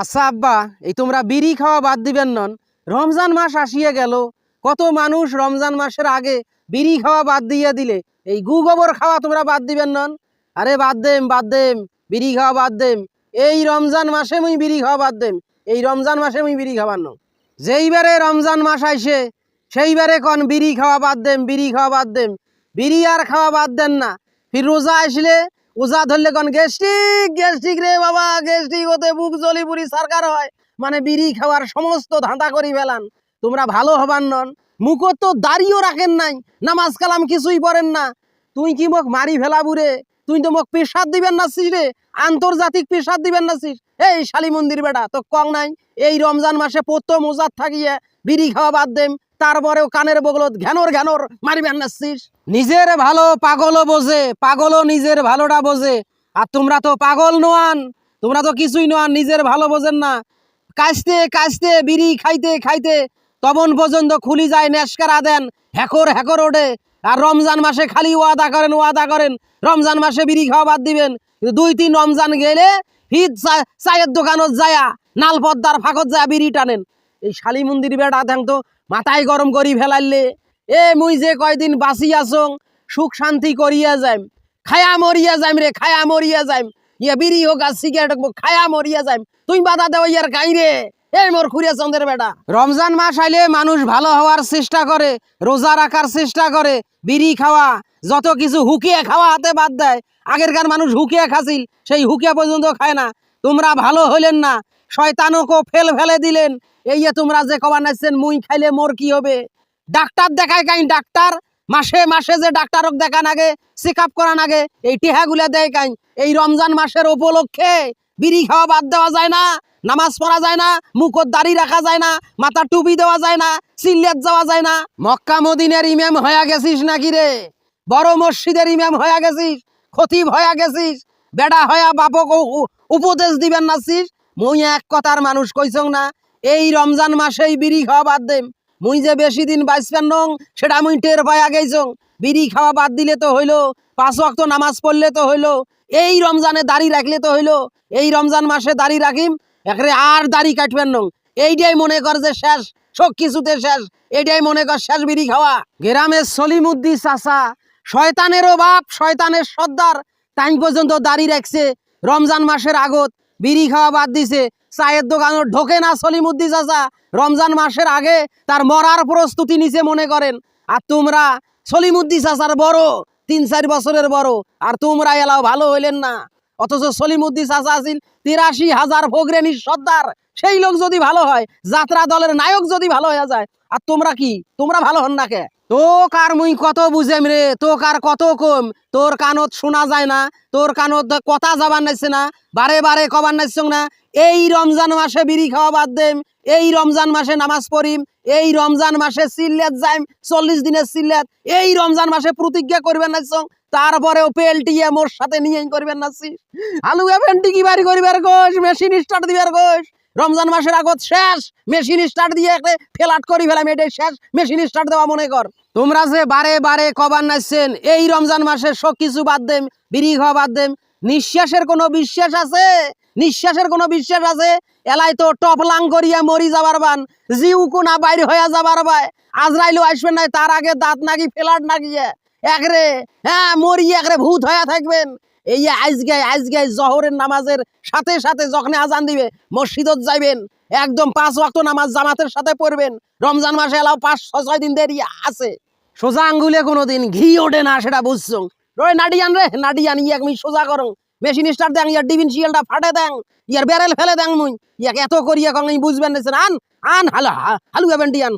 আচ্ছা আব্বা, এই তোমরা বিড়ি খাওয়া বাদ দিবেন নন। রমজান মাস আসিয়া গেল। কত মানুষ রমজান মাসের আগে বিড়ি খাওয়া বাদ দিয়ে দিলে। এই গু গোবর খাওয়া তোমরা বাদ দিবেন নন। আরে বাদ দেম বাদ দেম, বিড়ি খাওয়া বাদ দেম। এই রমজান মাসে মুই বিড়ি খাওয়া বাদ দেম। এই রমজান মাসে মুই বিড়ি খাওয়ার ন যেইবারে রমজান মাস আইসে সেইবারে কন বিড়ি খাওয়া বাদ দেম, বিড়ি খাওয়া বাদ দেম। বিড়ি আর খাওয়া বাদ দেন না। ফির রোজা আসলে ওজা ধরলে কন গ্যাস্ট্রিক? গ্যাস্ট্রিক রে বাবা, গ্যাস্ট্রিক ওতে বুক জলি বুড়ি সরকার হয়। মানে বিড়ি খাওয়ার সমস্ত ধাঁধা করি ফেলান। তোমরা ভালো হবার নন। মুখত তো দাঁড়িয়েও রাখেন নাই। নামাজ কালাম কিছুই পড়েন না। তুই কি মোক মারি ফেলা বুড়ে তুই তো মোক পেশাদ দিবেন নাছিস রে। আন্তর্জাতিক পেশাদ দিবেন নাছিস। এই শালি মন্দির বেটা তো কং নাই, এই রমজান মাসে পত্ত মোজাত থাকিয়ে বিড়ি খাওয়া বাদ দেম, তারপরেও কানের বগলত ঘ্যানোর ঘ্যানোর মারিবেন নাছিস। নিজের ভালো পাগলও বোঝে, পাগলও নিজের ভালোটা বোঝে। আর তোমরা তো পাগল নোয়ান, তোমরা তো কিছুই নোয়ান, নিজের ভালো বোঝেন না। কাশতে কাশতে বিড়ি খাইতে খাইতে তখন পর্যন্ত খুলি যায়, নেশকারা দেন হ্যাকর হ্যাকর ওঠে। আর রমজান মাসে খালি ওয়াদা করেন ওয়াদা করেন। রমজান মাসে বিড়ি খাওয়া বাদ দিবেন। দুই তিন রমজান গেলে চা- চায়ের দোকানত যায়া নাল পদ্মার ফাঁকত যায় বিড়ি টানেন। এই শালি মন্দির বেড়া দেখ তো, মাথায় গরম করি ফেলাইলে। এ মুই যে কয়দিন বাঁচি আসং সুখ শান্তি করিয়া যাইম। খায়া মরিয়া যাইম রে, খায়া মরিয়া যাইম। ইয়ে বিড়ি হোক আর সিগারেট হোক, খায়া মরিয়া যাইম। তুই বাধা দেওয়া ইয়ার গাই রে। এই মোর খুরিয়া চন্দ্রের বেটা। রমজান মাস আইলে মানুষ ভালো হওয়ার চেষ্টা করে, রোজা রাখার চেষ্টা করে, বিড়ি খাওয়া, যত কিছু হুকিয়ে খাওয়া হাতে বাদ দেয়, আগেরকার মানুষ হুকিয়ে খাছিল সেই হুকিয়া পর্যন্ত খায় না। তোমরা ভালো হইলেন না, শয়তানকে ফেল ফেলে দিলেন, এই যে তোমরা যে কবা নাইছেন মুই খাইলে মোর কি হবে? ডাক্তার দেখায় কাই ডাক্তার, মাসে মাসে যে ডাক্তারক দেখান আগে, চেক আপ করান আগে, এই টিহাগুলা দেয় কাই এই রমজান মাসের উপলক্ষে বিড়ি খাওয়া বাদ দেওয়া যায় না, নামাজ পড়া যায় না মুখত দাড়ি রাখা যায় না, মাথা টুপি দেওয়া যায় না সিল্লেট যাওয়া যায় না। মক্কা মদিনের ইমাম হয়ে গেছিস নাকি রে? বড় মসজিদের ইমাম হয়ে গেছিস, খতিব হয়ে গেছিস, বেড়া হয়া বাপক উপদেশ দিবেন নাছিস মুই এক কথার মানুষ কইছং না, এই রমজান মাসেই বিড়ি খাওয়া বাদ দেম। মুই যে বেশি দিন বাঁচবেন নং, সেটা মুই টের পাইয়া গেছং বিড়ি খাওয়া বাদ দিলে তো হইল, পাঁচ ওয়াক্ত নামাজ পড়লে তো হইল, এই রমজানে দাড়ি রাখলে তো হইল, এই রমজান মাসে দাড়ি রাখিম একরে আর দাড়ি কাটবেন নং। এইটাই মনে কর যে শেষ, সব কিছুতে শেষ এটাই মনে কর শেষ বিড়ি খাওয়া। গ্রামের সলিমুদ্দি চাচা, শয়তানেরও বাপ, শয়তানের সর্দার, টাইম পর্যন্ত দাড়ি রাখছে, রমজান মাসের আগত। বিড়ি খাওয়া বাদ দিছে। চায়ের দোকানত ঢোকে না সলিমুদ্দি চাচা। রমজান মাসের আগে তার মরার প্রস্তুতি নিছে মনে করেন। আর তোমরা সলিমুদ্দি চাচার বড়, তিন চার বছরের বড়, আর তোমরা এলাও ভালো হইলেন না। অথচ সলিমুদ্দি চাচা আছিল তিরাশি হাজার ভোগরেনির সর্দার। সেই লোক যদি ভালো হয়, যাত্রা দলের নায়ক যদি ভালো হয়ে যায়, আর তোমরা কি? তোমরা ভালো হন না কে? তো কার মুই কত বুঝেম রে? তো কার কত কম? তোর কানত শোনা যায় না। তোর কানত কথা যাবার নাইছে না। বারে বারে কবার নাইছং না। এই রমজান মাসে বিড়ি খাওয়া বাদ দেম। এই রমজান মাসে নামাজ পড়িম। এই রমজান মাসে সিল্লেত যাইম। চল্লিশ দিনের সিল্লেত। এই রমজান মাসে প্রতিজ্ঞা করবেন নাইছং। তারপরেও পেলটিয়ে মোর সাথে নিয়ে করবেন নাছি আলু এভেন্টি কি বাড়ি করিবার গোস মেশিন স্টার্ট দিবার গোস রমজান মাসের আগত শেষ। মেশিন স্টার্ট দিয়ে ফেলাট করি ফেলাম, এটাই শেষ। মেশিন স্টার্ট দেওয়া মনে কর। তোমরা যে বারে বারে কবার নাচছেন, এই রমজান মাসে সব কিছু বাদ দেম, বিড়ি খাওয়া বাদ দেম। নিঃশ্বাসের কোনো বিশ্বাস আছে? নিঃশ্বাসের কোনো বিশ্বাস আছে? এলাই তো টপলাং করিয়া মরি যাবার বান, জিউ কোনা বাইরে হইয়া যাবার বাই আজরাইলো আসবেন নাই, তার আগে দাঁত নাকি ফেলাট নাকি একরে হ্যাঁ মরি একরে ভূত হইয়া থাকবেন। এই যে আজকে আজকে জহরের নামাজের সাথে সাথে যখন আজান দিবে, মসজিদত যাইবেন, একদম পাঁচ ওয়াক্ত নামাজ জামাতের সাথে পড়বেন। রমজান মাসে এলাও পাঁচ, ছয় দিন দেরি আছে। সোজা আঙ্গুলে কোনোদিন ঘি ওঠে না, সেটা বুঝছ। রয়ে নাডিয়ান রে, নাডিয়ান, ইয়াক মুই সোজা করং। মেশিন স্টার দেন ইয়ার ডিভিন শিয়ালটা ফাটে দেন ইয়ার বেরেল ফেলে দেন মুই। ইয়াক এত করিয়া কং বুঝবেন আন আন, হালো হালু এবেন্টি আন